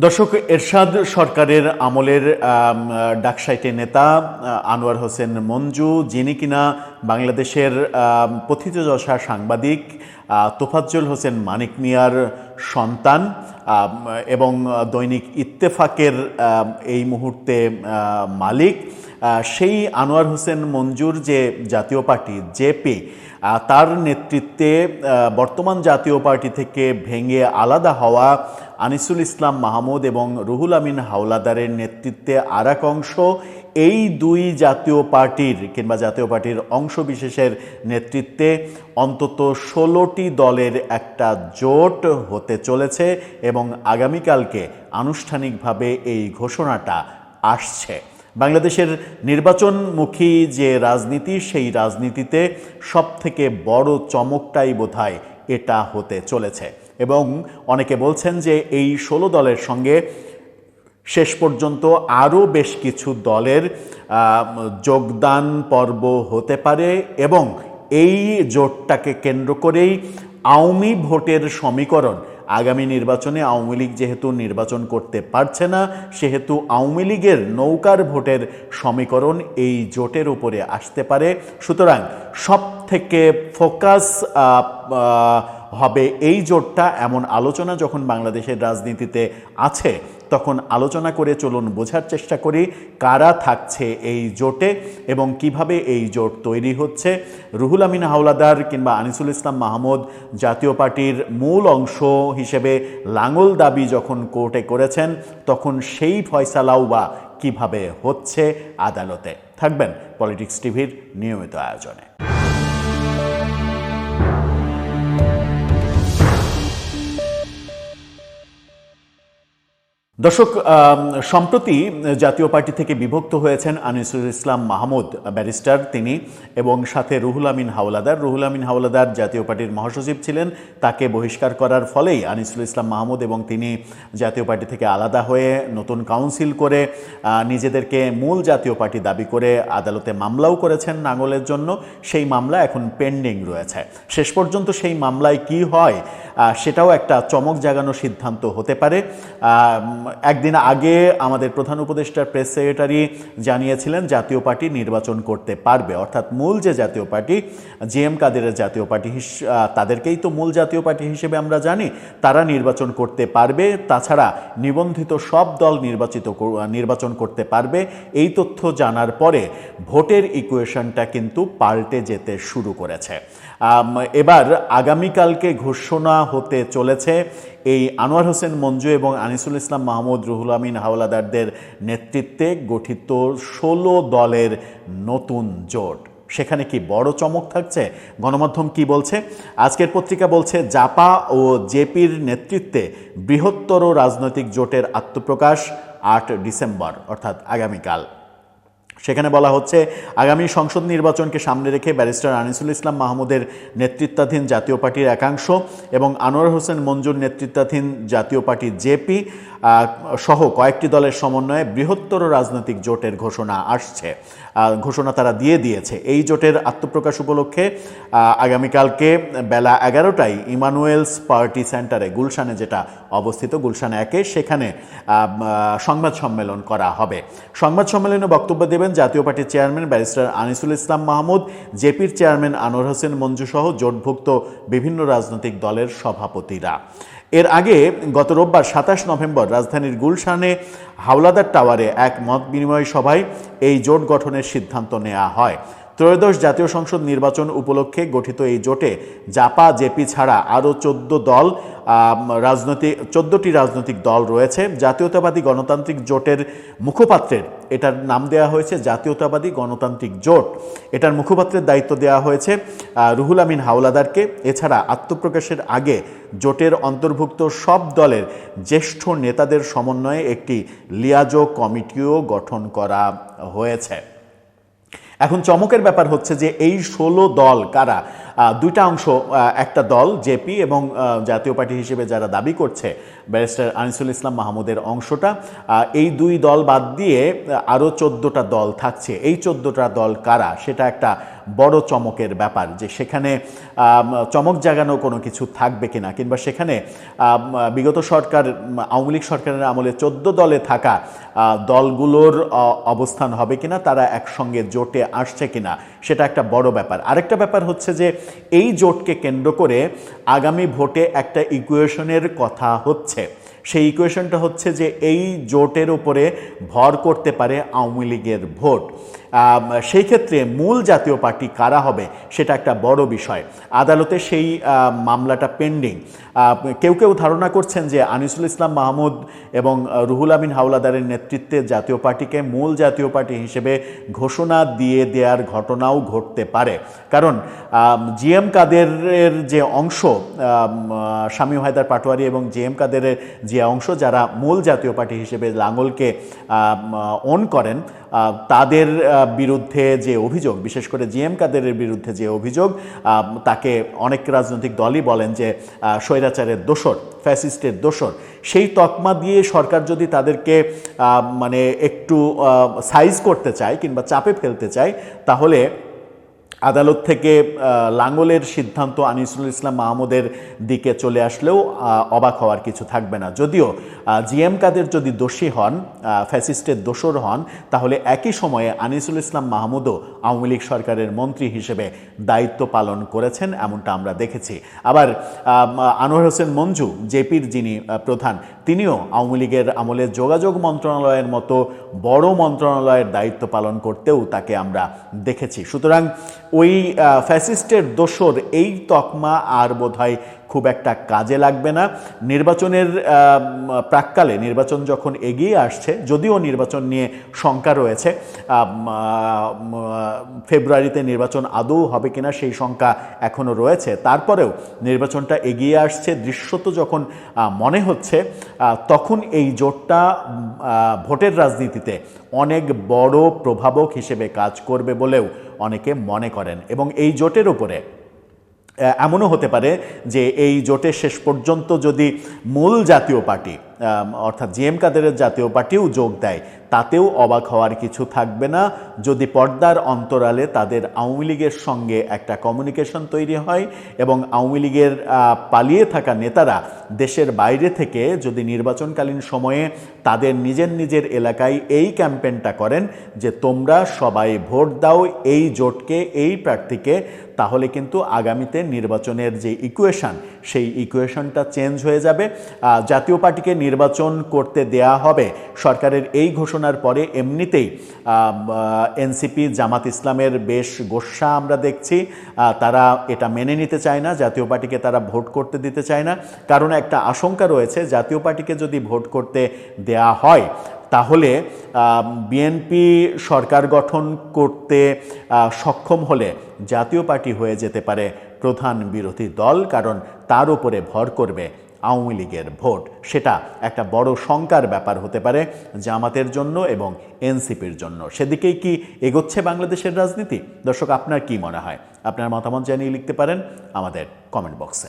দর্শক এরশাদ সরকারের আমলের আম, ডাকসাইটে নেতা আনোয়ার হোসেন মঞ্জু যিনি কিনা বাংলাদেশের পথিতযশা সাংবাদিক তোফাজ্জল হোসেন মানিক মিয়ার সন্তান এবং দৈনিক ইত্তেফাকের এই মুহূর্তে মালিক সেই আনোয়ার হোসেন মঞ্জুর যে জাতীয় পার্টি জেপি তার নেতৃত্বে বর্তমান জাতীয় পার্টি থেকে ভেঙে আলাদা হওয়া আনিসুল ইসলাম মাহমুদ এবং রুহুল আমিন হাওলাদারের নেতৃত্বে আর অংশ এই দুই জাতীয় পার্টির কিংবা জাতীয় পার্টির অংশ বিশেষের নেতৃত্বে অন্তত ষোলোটি দলের একটা জোট হতে চলেছে এবং আগামীকালকে আনুষ্ঠানিকভাবে এই ঘোষণাটা আসছে। বাংলাদেশের নির্বাচনমুখী যে রাজনীতি, সেই রাজনীতিতে সবথেকে বড় চমকটাই বোধহয় এটা হতে চলেছে। এবং অনেকে বলছেন যে এই ষোলো দলের সঙ্গে শেষ পর্যন্ত আরও বেশ কিছু দলের যোগদান পর্ব হতে পারে এবং এই জোটটাকে কেন্দ্র করেই আওয়ামী ভোটের সমীকরণ, আগামী নির্বাচনে আওয়ামী লীগ যেহেতু নির্বাচন করতে পারছে না, সেহেতু আওয়ামী লীগের নৌকার ভোটের সমীকরণ এই জোটের উপরে আসতে পারে। সুতরাং সব থেকে ফোকাস হবে এই জোটটা। এমন আলোচনা যখন বাংলাদেশের রাজনীতিতে আছে তখন আলোচনা করে চলুন বোঝার চেষ্টা করি কারা থাকছে এই জোটে এবং কীভাবে এই জোট তৈরি হচ্ছে। রুহুল আমিন হাওলাদার কিংবা আনিসুল ইসলাম মাহমুদ জাতীয় পার্টির মূল অংশ হিসেবে লাঙল দাবি যখন কোর্টে করেছেন, তখন সেই ফয়সালাও বা কীভাবে হচ্ছে আদালতে। থাকবেন পলিটিক্স টিভির নিয়মিত আয়োজনে। দর্শক সম্প্রতি জাতীয় পার্টি থেকে বিভক্ত হয়েছেন আনিসুল ইসলাম মাহমুদ ব্যারিস্টার তিনি এবং সাথে রুহুল আমিন হাওলাদার। রুহুল আমিন হাওলাদার জাতীয় পার্টির মহাসচিব ছিলেন। তাকে বহিষ্কার করার ফলেই আনিসুল ইসলাম মাহমুদ এবং তিনি জাতীয় পার্টি থেকে আলাদা হয়ে নতুন কাউন্সিল করে নিজেদেরকে মূল জাতীয় পার্টি দাবি করে আদালতে মামলাও করেছেন নাঙ্গলের জন্য। সেই মামলা এখন পেন্ডিং রয়েছে। শেষ পর্যন্ত সেই মামলায় কি হয় সেটাও একটা চমক জাগানো সিদ্ধান্ত হতে পারে। একদিন আগে আমাদের প্রধান উপদেষ্টার প্রেস সেক্রেটারি জানিয়েছিলেন, জাতীয় পার্টি নির্বাচন করতে পারবে। অর্থাৎ মূল যে জাতীয় পার্টি জি এম কাদেরের জাতীয় পার্টি তাদেরকেই তো মূল জাতীয় পার্টি হিসেবে আমরা জানি, তারা নির্বাচন করতে পারবে। তাছাড়া নিবন্ধিত সব দল নির্বাচিত নির্বাচন করতে পারবে। এই তথ্য জানার পরে ভোটের ইকুয়েশনটা কিন্তু পাল্টে যেতে শুরু করেছে। এবার আগামীকালকে ঘোষণা হতে চলেছে এই আনোয়ার হোসেন মঞ্জু এবং আনিসুল ইসলাম মাহমুদ রুহুল আমিন হাওলাদারদের নেতৃত্বে গঠিত ষোলো দলের নতুন জোট। সেখানে কি বড় চমক থাকছে? গণমাধ্যম কি বলছে? আজকের পত্রিকা বলছে, জাপা ও জেপির নেতৃত্বে বৃহত্তর রাজনৈতিক জোটের আত্মপ্রকাশ আট ডিসেম্বর, অর্থাৎ আগামীকাল। সেখানে বলা হচ্ছে, আগামী সংসদ নির্বাচনকে সামনে রেখে ব্যারিস্টার আনিসুল ইসলাম মাহমুদের নেতৃত্বাধীন জাতীয় পার্টির একাংশ এবং আনোয়ার হোসেন মঞ্জুর নেতৃত্বাধীন জাতীয় পার্টি জেপি সহ কয়েকটি দলের সমন্বয়ে বৃহত্তর রাজনৈতিক জোটের ঘোষণা আসছে। ঘোষণা তারা দিয়ে দিয়েছে। এই জোটের আত্মপ্রকাশ উপলক্ষে আগামীকালকে বেলা এগারোটায় ইমানুয়েলস পার্টি সেন্টারে গুলশানে যেটা অবস্থিত, গুলশান একে, সেখানে সংবাদ সম্মেলন করা হবে। সংবাদ সম্মেলনে বক্তব্য দেবেন জাতীয় পার্টির চেয়ারম্যান ব্যারিস্টার আনিসুল ইসলাম মাহমুদ, জেপির চেয়ারম্যান আনোয়ার হোসেন মঞ্জুসহ, জোটভুক্ত বিভিন্ন রাজনৈতিক দলের সভাপতিরা। এর আগে গত রোববার সাতাশ নভেম্বর রাজধানীর গুলশানে হাওলাদার টাওয়ারে এক মত বিনিময় সভায় এই জোট গঠনের সিদ্ধান্ত নেওয়া হয়। ত্রয়োদশ জাতীয় সংসদ নির্বাচন উপলক্ষে গঠিত এই জোটে জাপা, জেপি ছাড়া আরও চোদ্দ দল রাজনৈতিক চোদ্দটি রাজনৈতিক দল রয়েছে। জাতীয়তাবাদী গণতান্ত্রিক জোটের মুখপাত্রের এটার নাম দেওয়া হয়েছে জাতীয়তাবাদী গণতান্ত্রিক জোট। এটার মুখপাত্রের দায়িত্ব দেওয়া হয়েছে রুহুল আমিন হাওলাদারকে। এছাড়া আত্মপ্রকাশের আগে জোটের অন্তর্ভুক্ত সব দলের জ্যেষ্ঠ নেতাদের সমন্বয়ে একটি লিয়াজো কমিটিও গঠন করা হয়েছে। এখন চমকের ব্যাপার হচ্ছে যে এই ষোলো দল কারা? দুইটা অংশ একটা দল জেপি এবং জাতীয় পার্টি হিসেবে যারা দাবি করছে ব্যারিস্টার আনিসুল ইসলাম মাহমুদের অংশটা। এই দুই দল বাদ দিয়ে আরও চোদ্দোটা দল থাকছে। এই চোদ্দোটা দল কারা? সেটা একটা বড় চমকের ব্যাপার যে সেখানে চমক জাগানো কোনো কিছু থাকবে কিনা, কিংবা সেখানে বিগত সরকার, আওয়ামী লীগ সরকারের আমলে চোদ্দ দলে থাকা দলগুলোর অবস্থান হবে কিনা, তারা একসঙ্গে জোটে আসছে কিনা, সেটা একটা বড় ব্যাপার। আরেকটা ব্যাপার হচ্ছে যে, এই জোটকে কেন্দ্র করে আগামী ভোটে একটা ইকুয়েশনের কথা হচ্ছে। সেই ইকুয়েশনটা হচ্ছে যে এই জোটের উপরে ভর করতে পারে আওয়ামী লীগের ভোট। সেই ক্ষেত্রে মূল জাতীয় পার্টি কারা হবে সেটা একটা বড় বিষয়। আদালতে সেই মামলাটা পেন্ডিং। কেউ কেউ ধারণা করছেন যে আনিসুল ইসলাম মাহমুদ এবং রুহুল আমিন হাওলাদারের নেতৃত্বে জাতীয় পার্টিকে মূল জাতীয় পার্টি হিসেবে ঘোষণা দিয়ে দেওয়ার ঘটনাও ঘটতে পারে। কারণ জি এম কাদেরের যে অংশ শামীম হায়দার পাটোয়ারি এবং জি এম কাদেরের যে অংশ যারা মূল জাতীয় পার্টি হিসেবে লাঙ্গলকে অন করেন তাদের বিরুদ্ধে যে অভিযোগ, বিশেষ করে জি এম কাদেরের বিরুদ্ধে যে অভিযোগ তাকে অনেক রাজনৈতিক দলই বলেন যে স্বৈরাচারের দোষর, ফ্যাসিস্টের দোষর, সেই তকমা দিয়ে সরকার যদি তাদেরকে মানে একটু সাইজ করতে চায় কিংবা চাপে ফেলতে চায়, তাহলে আদালত থেকে লাঙ্গলের সিদ্ধান্ত আনিসুল ইসলাম মাহমুদের দিকে চলে আসলেও অবাক হওয়ার কিছু থাকবে না। যদিও জিএম কাদের যদি দোষী হন ফ্যাসিস্টের দোষর হন, তাহলে একই সময়ে আনিসুল ইসলাম মাহমুদও আওয়ামী লীগ সরকারের মন্ত্রী হিসেবে দায়িত্ব পালন করেছেন, এমনটা আমরা দেখেছি। আবার আনোয়ার হোসেন মঞ্জু, জেপির যিনি প্রধান, তিনিও আওয়ামী লীগের আমলে যোগাযোগ মন্ত্রণালয়ের মতো বড় মন্ত্রণালয়ের দায়িত্ব পালন করতেও তাকে আমরা দেখেছি। সুতরাং ওই ফ্যাসিস্টের দোসর এই তকমা আর বোধহয় খুব একটা কাজে লাগবে না। নির্বাচনের প্রাককালে নির্বাচন যখন এগিয়ে আসছে, যদিও নির্বাচন নিয়ে শঙ্কা রয়েছে ফেব্রুয়ারিতে নির্বাচন আদৌ হবে কিনা সেই শঙ্কা এখনও রয়েছে। তারপরেও নির্বাচনটা এগিয়ে আসছে, দৃশ্যত যখন মনে হচ্ছে তখন এই জোটটা ভোটের রাজনীতিতে অনেক বড় প্রভাবক হিসেবে কাজ করবে বলেও অনেকে মনে করেন। এবং এই জোটের উপরে এমনও হতে পারে যে এই জোটে শেষ পর্যন্ত যদি মূল জাতীয় পার্টি অর্থাৎ অর্থাৎ জিএম কাদেরের জাতীয় পার্টিও যোগ দেয় তাতেও অবাক হওয়ার কিছু থাকবে না। যদি পর্দার অন্তরালে তাদের আওয়ামী লীগের সঙ্গে একটা কমিউনিকেশন তৈরি হয় এবং আওয়ামী লীগের পালিয়ে থাকা নেতারা দেশের বাইরে থেকে যদি নির্বাচনকালীন সময়ে তাদের নিজের নিজের এলাকায় এই ক্যাম্পেনটা করেন যে তোমরা সবাই ভোট দাও এই জোটকে, এই প্রার্থীকে, তাহলে কিন্তু আগামীতে নির্বাচনের যে ইকুয়েশন সেই ইকুয়েশনটা চেঞ্জ হয়ে যাবে। জাতীয় পার্টিকে নির্বাচন করতে দেয়া হবে। সরকারের এই ঘোষণার পরে এমনিতেই এনসিপি, জামাত ইসলামের বেশ গোস্বা আমরা দেখছি। তারা এটা মেনে নিতে চায় না, জাতীয় পার্টিকে তারা ভোট করতে দিতে চায় না। কারণ একটা আশঙ্কা রয়েছে, জাতীয় পার্টিকে যদি ভোট করতে দেয়া হয়, তাহলে বিএনপি সরকার গঠন করতে সক্ষম হলে জাতীয় পার্টি হয়ে যেতে পারে প্রধান বিরোধী দল, কারণ তার উপরে ভর করবে আওয়ামী লীগের ভোট। সেটা একটা বড় শঙ্কার ব্যাপার হতে পারে জামাতের জন্য এবং এনসিপির জন্য। সেদিকেই কি এগোচ্ছে বাংলাদেশের রাজনীতি? দর্শক, আপনার কি মনে হয়? আপনার মতামত জানিয়ে লিখতে পারেন আমাদের কমেন্ট বক্সে।